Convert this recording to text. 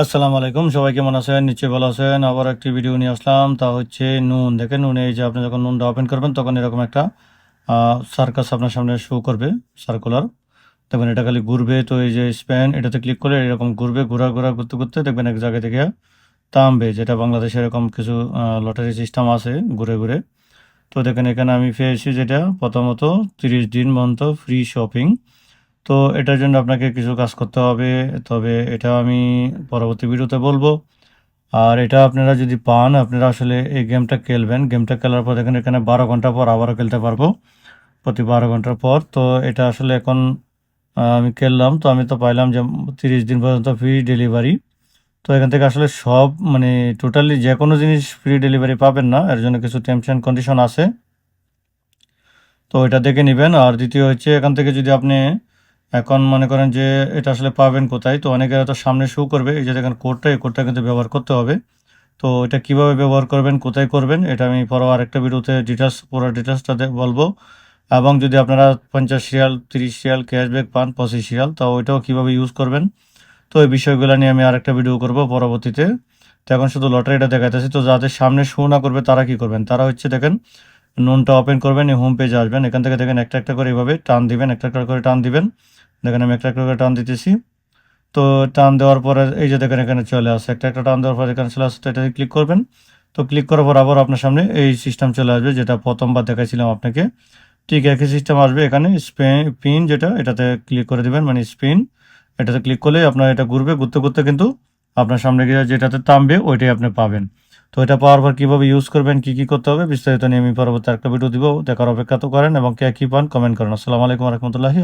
আসসালামু আলাইকুম। সবাই কেমন আছেন? নিশ্চয়ই ভালো আছেন। আবার একটি ভিডিও নিয়ে আসলাম। তা হচ্ছে নুন। দেখেন, নুনে এই যে আপনি যখন নুনটা ওপেন করবেন, তখন এরকম একটা সার্কাস আপনার সামনে শো করবে সার্কুলার দেখবেন, এটা খালি ঘুরবে। তো এই যে স্প্যান এটাতে ক্লিক করলে এরকম ঘুরবে, ঘোরা ঘোরা করতে করতে দেখবেন এক জায়গা থেকে তামবে যেটা বাংলাদেশে এরকম কিছু লটারি সিস্টেম আছে ঘুরে ঘুরে। তো দেখেন, এখানে আমি পেয়েছি যেটা প্রথমত তিরিশ দিন পর্যন্ত ফ্রি শপিং তো এটার জন্য আপনাকে কিছু কাজ করতে হবে, তবে এটা আমি পরবর্তী ভিডিওতে বলব। আর এটা আপনারা যদি পান, আপনারা আসলে এই গেমটা খেলবেন। গেমটা খেলার পর দেখেন এখানে বারো ঘণ্টা পর আবারও খেলতে পারব, প্রতি বারো ঘণ্টার পর। তো এটা আসলে এখন আমি খেললাম, তো আমি তো পাইলাম যে তিরিশ দিন পর্যন্ত ফ্রি ডেলিভারি। তো এখান থেকে আসলে সব মানে টোটালি যে কোনো জিনিস ফ্রি ডেলিভারি পাবেন না, এর জন্য কিছু টার্মস অ্যান্ড কন্ডিশন আছে। তো এটা দেখে নেবেন। আর দ্বিতীয় হচ্ছে এখান থেকে যদি আপনি এখন মনে করেন যে এটা আসলে পাবেন কোথায়? তো অনেকে হয়তো সামনে শো করবে। এই যে দেখেন কোডটা এই কোডটা কিন্তু ব্যবহার করতে হবে। তো এটা কীভাবে ব্যবহার করবেন, কোথায় করবেন, এটা আমি পরে আরেকটা ভিডিওতে ডিটেলস পুরো ডিটেলসটা বলব। এবং যদি আপনারা পঞ্চাশ রিয়াল, তিরিশ রিয়াল ক্যাশব্যাক পান, পঁচিশ রিয়াল তো ওইটাও কীভাবে ইউজ করবেন? তো এই বিষয়গুলো নিয়ে আমি আরেকটা ভিডিও করব পরবর্তীতে। তো এখন শুধু লটারিটা দেখাইতেছি। তো যাদের সামনে শো না করবে, তারা কি করবেন? তারা হচ্ছে দেখেন নুনটা ওপেন করবেন, এই হোম পেজে আসবেন। এখান থেকে দেখেন একটা একটা করে এইভাবে টান দিবেন, একটা একটা করে টান দিবেন। দেখেন আমি একটা একটা করে টান দিতেছি। তো টান দেওয়ার পরে এই যে দেখেন এখানে চলে আসে। একটা একটা টান দেওয়ার পর এখানে চলে আসছে এটাতে ক্লিক করবেন। তো ক্লিক করার পর আবার আপনার সামনে এই সিস্টেম চলে আসবে, যেটা প্রথমবার দেখাইছিলাম আপনাকে। ঠিক একই সিস্টেম আসবে এখানে স্পেন পিন যেটা, এটাতে ক্লিক করে দিবেন। মানে স্পিন এটাতে ক্লিক করলে আপনার এটা ঘুরবে, ঘুরতে ঘুরতে কিন্তু আপনার সামনে গিয়ে যেটাতে থামবে, ওইটাই আপনি পাবেন। তো এটা পাওয়ার পর কীভাবে ইউজ করবেন, কী কী করতে হবে, বিস্তারিত নিয়ে আমি পরবর্তী একটা ভিডিও দিব দেখার অপেক্ষা তো করেন এবং কে, কী পান কমেন্ট করেন। আসসালামু আলাইকুম রহমতুল্লাহি